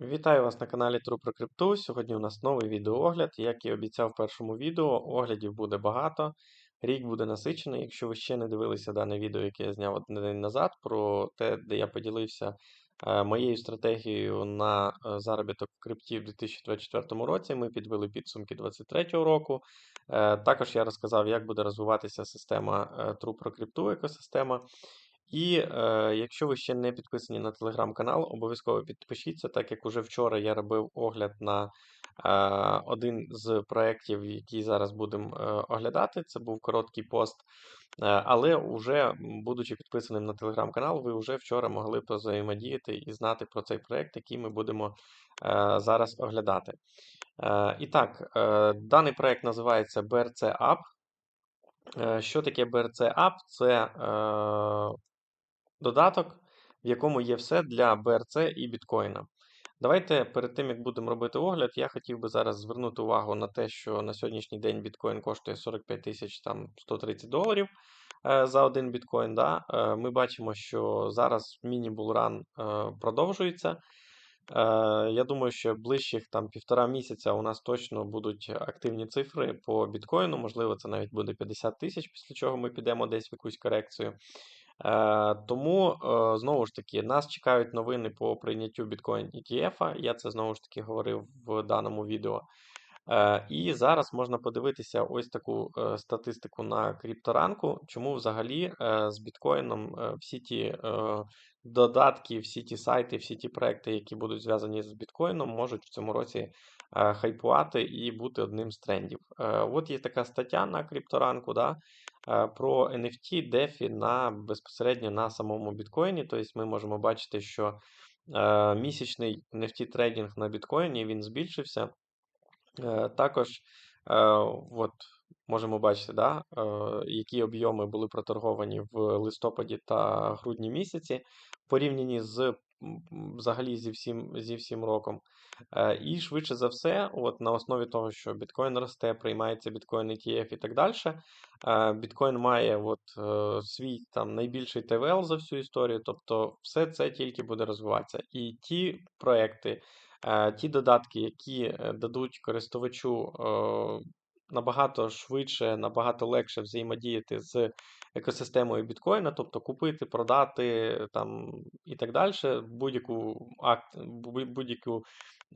Вітаю вас на каналі True про крипту. Сьогодні у нас новий відеоогляд. Як і обіцяв в першому відео, оглядів буде багато. Рік буде насичений. Якщо ви ще не дивилися дане відео, яке я зняв один день назад, про те, де я поділився е, моєю стратегією на е, заробіток в крипті в 2024 році, ми підвели підсумки 2023 року. Е, Також я розказав, як буде розвиватися система True про крипту екосистема. І е, якщо ви ще не підписані на телеграм-канал, обов'язково підпишіться, так як уже вчора я робив огляд на е, один з проєктів, який зараз будемо е, оглядати. Це був короткий пост. Е, але вже, будучи підписаним на телеграм-канал, ви вже вчора могли взаємодіяти і знати про цей проєкт, який ми будемо е, зараз оглядати. Е, і так, е, даний проєкт називається BRC App. Е, Що таке BRC App? Це е, додаток, в якому є все для BRC і біткоїна. Давайте перед тим, як будемо робити огляд, я хотів би зараз звернути увагу на те, що на сьогоднішній день біткоін коштує 45 тисяч там 130 доларів е, за один біткоін. Да? Е, ми бачимо, що зараз міні-булран е, продовжується. Е, Я думаю, що ближчих там півтора місяця у нас точно будуть активні цифри по біткоїну. Можливо, це навіть буде 50 тисяч, після чого ми підемо десь в якусь корекцію. Е, Тому, знову ж таки, нас чекають новини по прийняттю біткоін ETF. Я це знову ж таки говорив в даному відео. Е, І зараз можна подивитися ось таку е, статистику на крипторанку, чому взагалі е, з біткоїном всі ті додатки, всі ті сайти, всі ті проекти, які будуть зв'язані з біткоїном, можуть в цьому році хайпувати і бути одним з трендів. От є така стаття на крипторанку, да, про NFT, DeFi на безпосередньо на самому біткоїні. Тобто ми можемо бачити, що місячний NFT трейдинг на біткоїні він збільшився. Е, Також е, от, можемо бачити, да, е, які об'єми були проторговані в листопаді та грудні місяці, порівняні з взагалі зі всім, зі всім роком. І швидше за все, от на основі того, що біткоін росте, приймається біткоін ETF і так далі, біткоін має от, свій там найбільший ТВЛ за всю історію, тобто все це тільки буде розвиватися. І ті проекти, ті додатки, які е, дадуть користувачу е, набагато швидше, набагато легше взаємодіяти з екосистемою біткоїна, тобто купити, продати там і так далі, будь-яку будь-яку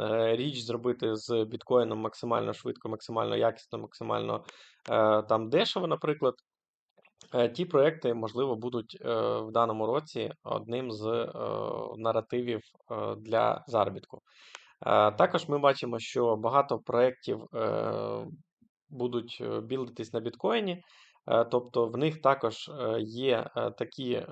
е, річ зробити з біткоїном максимально швидко, максимально якісно, максимально е, там дешево, наприклад. Е, Ті проекти, можливо, будуть е, в даному році одним з е, наративів для заробітку. Також ми бачимо, що багато проєктів будуть білитись на біткоїні, тобто в них також є такі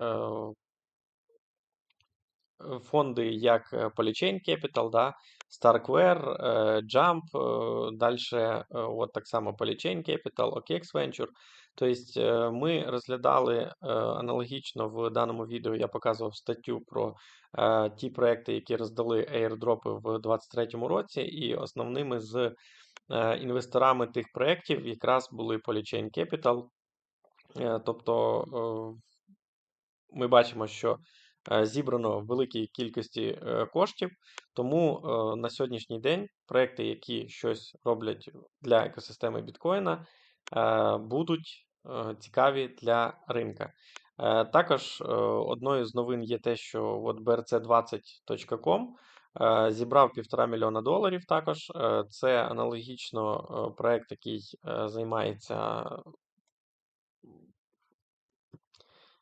фонди, як е, Polychain Capital, да, Starkware, е, Jump, далі от так само Polychain Capital, OKX Venture. Тобто ми розглядали аналогічно в даному відео, я показував статтю про ті проекти, які роздали airdropи в 2023 році, і основними з інвесторами тих проєктів якраз були Polychain Capital. Е, Тобто е, ми бачимо, що зібрано в великій кількості е, коштів, тому е, на сьогоднішній день проекти, які щось роблять для екосистеми біткоїна, е, будуть е, цікаві для ринка. Е, Також е, одною з новин є те, що от brc20.com е, зібрав півтора мільйона доларів. Також Е, це аналогічно е, проект, який е, займається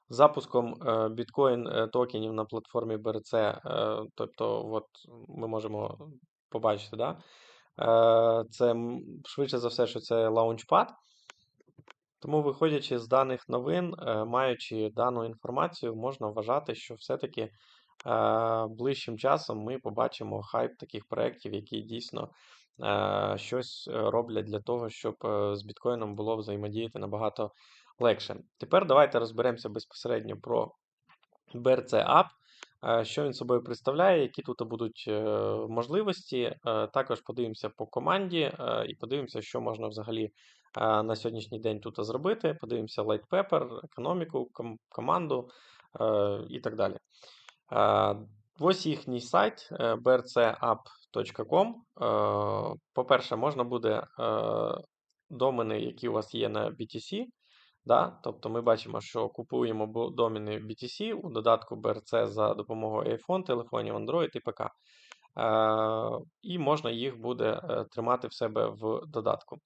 запуском е, біткоін е, токенів на платформі BRC, е, тобто, от ми можемо побачити, да? Це швидше за все, що це лаунчпад. Тому, виходячи з даних новин, маючи дану інформацію, можна вважати, що все-таки ближчим часом ми побачимо хайп таких проєктів, які дійсно щось е, роблять для того, щоб е, з біткоїном було взаємодіяти набагато легше. Тепер давайте розберемося безпосередньо про BRC App, е, що він собою представляє, які тут будуть е, можливості. Е, Також подивимося по команді е, і подивимося, що можна взагалі е, на сьогоднішній день тут зробити. Подивимося Light Pepper, економіку, команду е, і так далі. Ось їхній сайт е, brcapp.com. Е, По-перше, можна буде е, домени, які у вас є на BTC. Да? Тобто ми бачимо, що купуємо домени BTC у додатку BRC за допомогою iPhone, телефонів Android і ПК. І можна їх буде тримати в себе в додатку.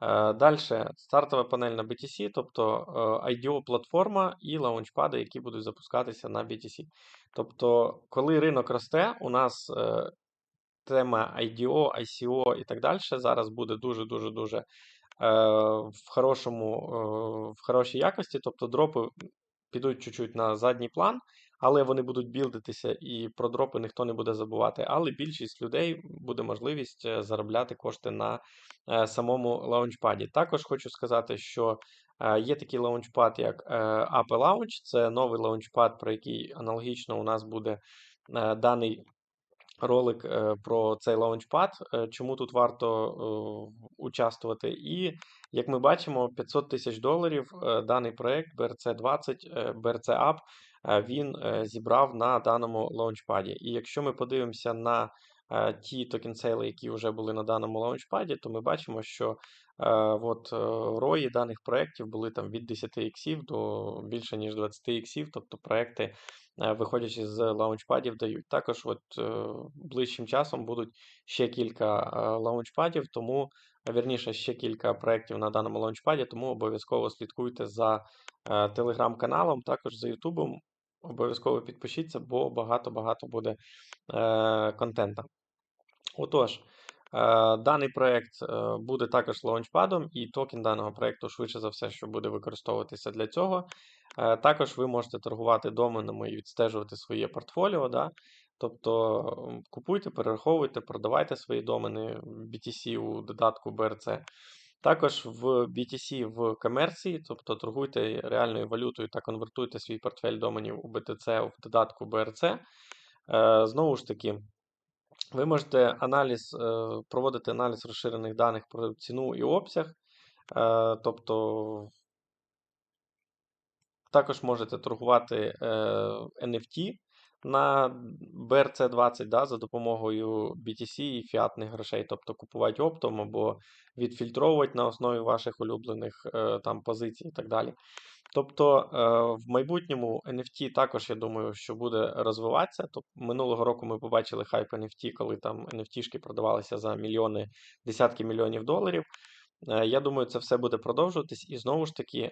Далі стартова панель на BTC, тобто е, IDO-платформа і лаунчпади, які будуть запускатися на BTC. Тобто, коли ринок росте, у нас е, тема IDO, ICO і так далі зараз буде дуже-дуже дуже е, в хорошому, е, в хорошій якості. Тобто дропи підуть чуть-чуть на задній план, але вони будуть білдитися і про дропи ніхто не буде забувати. Але більшість людей буде можливість е, заробляти кошти на е, самому лаунчпаді. Також хочу сказати, що е, є такий лаунчпад, як е, Launch. Це новий лаунчпад, про який аналогічно у нас буде даний ролик про цей лаунчпад, чому тут варто участвувати. І як ми бачимо, 500 тисяч доларів даний проект BRC20, е, BRC App, він е, зібрав на даному лаунчпаді. І якщо ми подивимося на е, ті токен-сейли, які вже були на даному лаунчпаді, то ми бачимо, що е, от, е, рої даних проєктів були там від 10 іксів до більше ніж 20 іксів, тобто проекти Е, виходячи з лаунчпадів, дають. Також от е, ближчим часом будуть ще кілька е, лаунчпадів, тому, вірніше, ще кілька проєктів на даному лаунчпаді, тому обов'язково слідкуйте за телеграм-каналом, також за Ютубом. Обов'язково підпишіться, бо багато-багато буде е, контента. Отож, е, даний проєкт е, буде також лаунчпадом, і токен даного проєкту, швидше за все, що буде використовуватися для цього. Е, також ви можете торгувати доменами і відстежувати своє портфоліо. Да? Тобто купуйте, перераховуйте, продавайте свої домени BTC у додатку BRC. Також в BTC в комерції, тобто торгуйте реальною валютою та конвертуйте свій портфель доменів у BTC в додатку BRC. Е, знову ж таки, ви можете аналіз, е, проводити аналіз розширених даних про ціну і обсяг. Тобто також можете торгувати е, NFT на BRC20 да, за допомогою BTC і фіатних грошей, тобто купувати оптом або відфільтровувати на основі ваших улюблених е, там позицій і так далі. Тобто е, в майбутньому NFT також, я думаю, що буде розвиватися. Тобто, Минулого року ми побачили хайп NFT, коли там NFT-шки продавалися за мільйони, десятки мільйонів доларів. Е, я думаю, це все буде продовжуватись, і знову ж таки,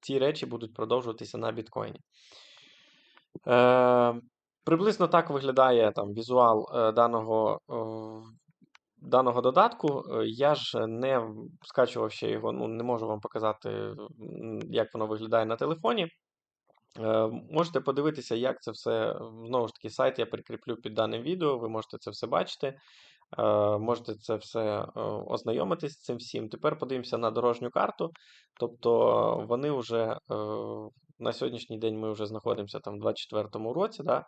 ці речі будуть продовжуватися на біткоїні. Е, Приблизно так виглядає там візуал е, даного е, даного додатку. Е, я ж не скачував ще його, ну не можу вам показати, як воно виглядає на телефоні. Е, Можете подивитися, як це все. Знову ж таки, сайт я прикріплю під даним відео, ви можете це все бачити. Е, можете це все е, ознайомитись з цим всім. Тепер подивимося на дорожню карту. Тобто вони вже е, на сьогоднішній день ми вже знаходимося там в 2024 році. Да?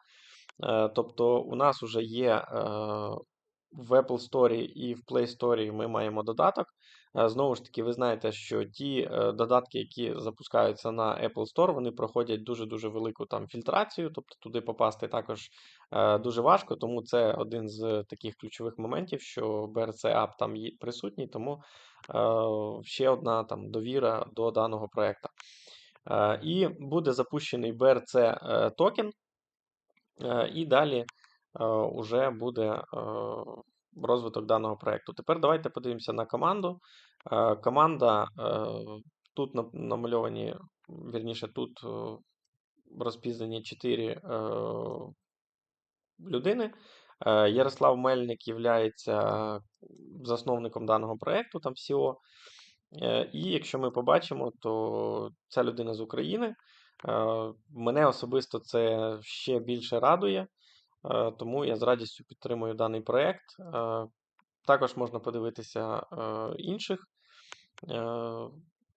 Тобто у нас вже є в Apple Store і в Play Store ми маємо додаток. Е, знову ж таки, ви знаєте, що ті е, додатки, які запускаються на Apple Store, вони проходять дуже-дуже велику там фільтрацію, тобто туди попасти також е, дуже важко, тому це один з таких ключових моментів, що BRC App там є присутній, тому ще одна там довіра до даного проєкту. І буде запущений BRC токен, і далі вже буде розвиток даного проєкту. Тепер давайте подивимося на команду. Е, команда е, тут намальовані, вірніше, тут е, розпізнані 4 людини. Ярослав Мельник є засновником даного проєкту, там всього. І якщо ми побачимо, то ця людина з України. Мене особисто це ще більше радує. Е, тому я з радістю підтримую даний проєкт. Е, також можна подивитися е, інших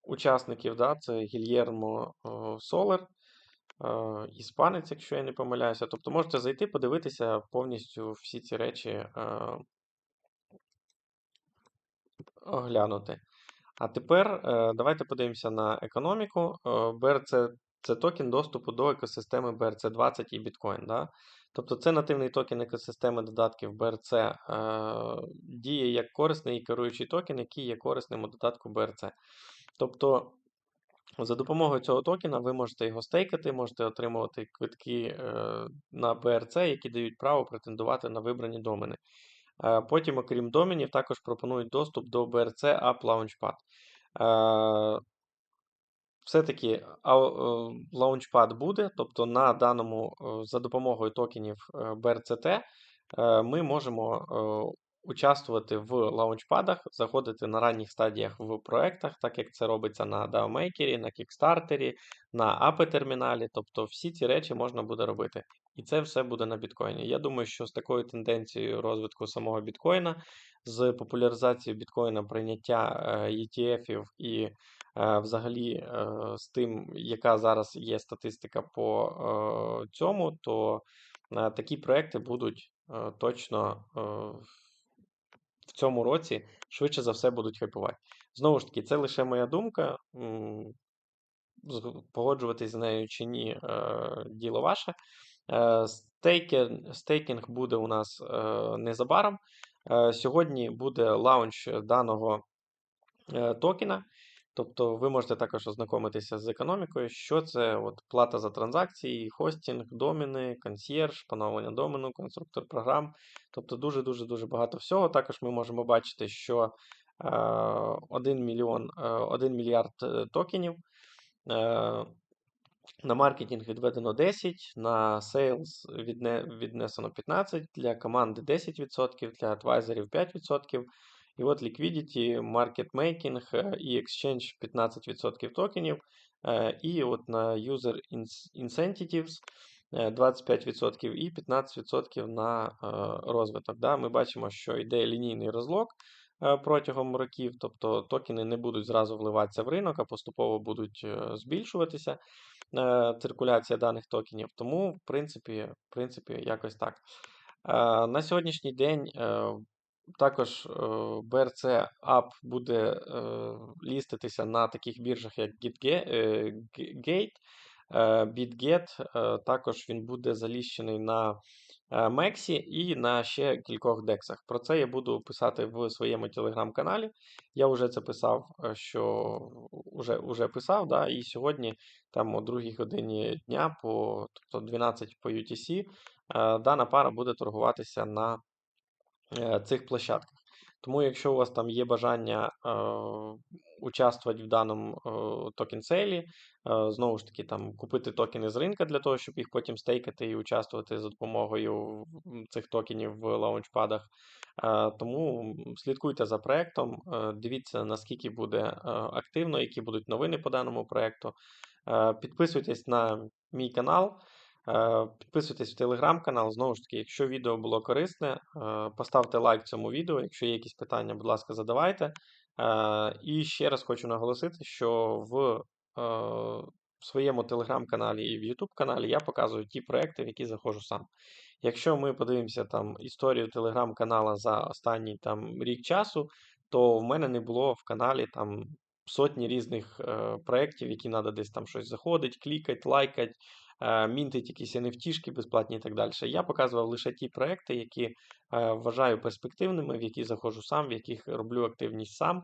учасників. Да? Це Гільєрмо Солер, іспанець, якщо я не помиляюся. Тобто можете зайти, подивитися повністю всі ці речі оглянути. А тепер давайте подивимося на економіку. BRC це токен доступу до екосистеми BRC20 і біткоін. Да? Тобто це нативний токен екосистеми додатків BRC е, діє як корисний і керуючий токен, який є корисним у додатку BRC. Тобто за допомогою цього токена ви можете його стейкати, можете отримувати квитки е, на BRC, які дають право претендувати на вибрані домени. Е, Потім, окрім доменів, також пропонують доступ до BRC App Launchpad. Е, Все-таки а, е, буде, тобто на даному, е, за допомогою токенів е, BRCT е, ми можемо е, участвувати в лаунчпадах, заходити на ранніх стадіях в проектах, так як це робиться на DAO-мейкері, на Kickstarter, на API терміналі. Тобто всі ці речі можна буде робити. І це все буде на біткоїні. Я думаю, що з такою тенденцією розвитку самого біткоїна, з популяризацією біткоїна, прийняття е, ETF-ів і е, взагалі е, з тим, яка зараз є статистика по цьому, то такі проекти будуть точно в цьому році швидше за все будуть хайпувати. Знову ж таки, це лише моя думка. Погоджуватись з нею чи ні, е, діло ваше. Е, Стейкінг буде у нас е, незабаром. Сьогодні буде лаунч даного токена. Тобто ви можете також ознайомитися з економікою, що це от плата за транзакції, хостінг, доміни, консьєрж, поновлення домену, конструктор програм. Тобто дуже-дуже дуже багато всього. Також ми можемо бачити, що е, 1 мільйон, е, 1 мільярд е, токенів. Е, на маркетинг відведено 10, на сейлс віднесено 15, для команди 10%, для адвайзерів 5%. І от liquidity, market making і exchange 15% токенів. І от на user incentives е, 25% і 15% на е, розвиток. Да? Ми бачимо, що йде лінійний розлог е, протягом років, тобто токени не будуть зразу вливатися в ринок, а поступово будуть збільшуватися циркуляція даних токенів. Тому, в принципі, в принципі, якось так. На сьогоднішній день також е, BRC App буде е, ліститися на таких біржах, як е, Gate, BitGet. Також він буде заліщений на Мексі і на ще кількох дексах. Про це я буду писати в своєму телеграм-каналі. Я вже це писав, що вже, вже писав, да, і сьогодні, там о 2 годині дня, по, тобто 12 по UTC, дана пара буде торгуватися на цих площадках. Тому, якщо у вас там є бажання е, участвувати в даному е, токен сейлі, е, знову ж таки, там купити токени з ринка для того, щоб їх потім стейкати і участвувати за допомогою цих токенів в лаунчпадах. Е, Тому слідкуйте за проектом, е, дивіться, наскільки буде е, активно, які будуть новини по даному проекту. Е, Підписуйтесь на мій канал. Е, Підписуйтесь в телеграм-канал. Знову ж таки, якщо відео було корисне, е, поставте лайк цьому відео. Якщо є якісь питання, будь ласка, задавайте. Е, І ще раз хочу наголосити, що в своєму телеграм-каналі і в Ютуб каналі я показую ті проекти, в які заходжу сам. Якщо ми подивимося там історію телеграм-канала за останній там рік часу, то в мене не було в каналі там сотні різних проєктів, які треба десь там щось заходить, клікати, лайкати мінтить якісь NFT безплатні і так далі. Я показував лише ті проекти, які вважаю перспективними, в які заходжу сам, в яких роблю активність сам.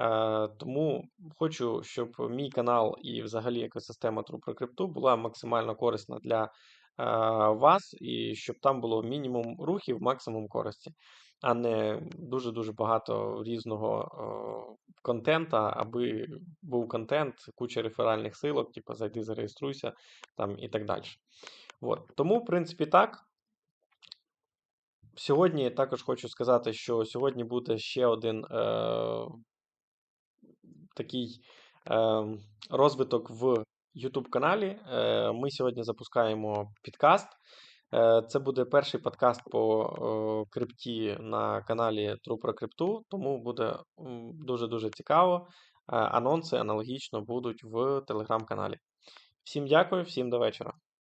Е, Тому хочу, щоб мій канал і взагалі екосистема True крипту була максимально корисна для вас, і щоб там було мінімум рухів, максимум користі, а не дуже-дуже багато різного е, контента, аби був контент, куча реферальних силок, типу зайди, зареєструйся там і так далі. От. Тому, в принципі, так. Сьогодні також хочу сказати, що сьогодні буде ще один е, такий е, розвиток в YouTube каналі. Е, ми сьогодні запускаємо підкаст. Е, Це буде перший подкаст по крипті на каналі True про крипту, тому буде дуже-дуже цікаво. Е, Анонси аналогічно будуть в телеграм-каналі. Всім дякую, всім до вечора.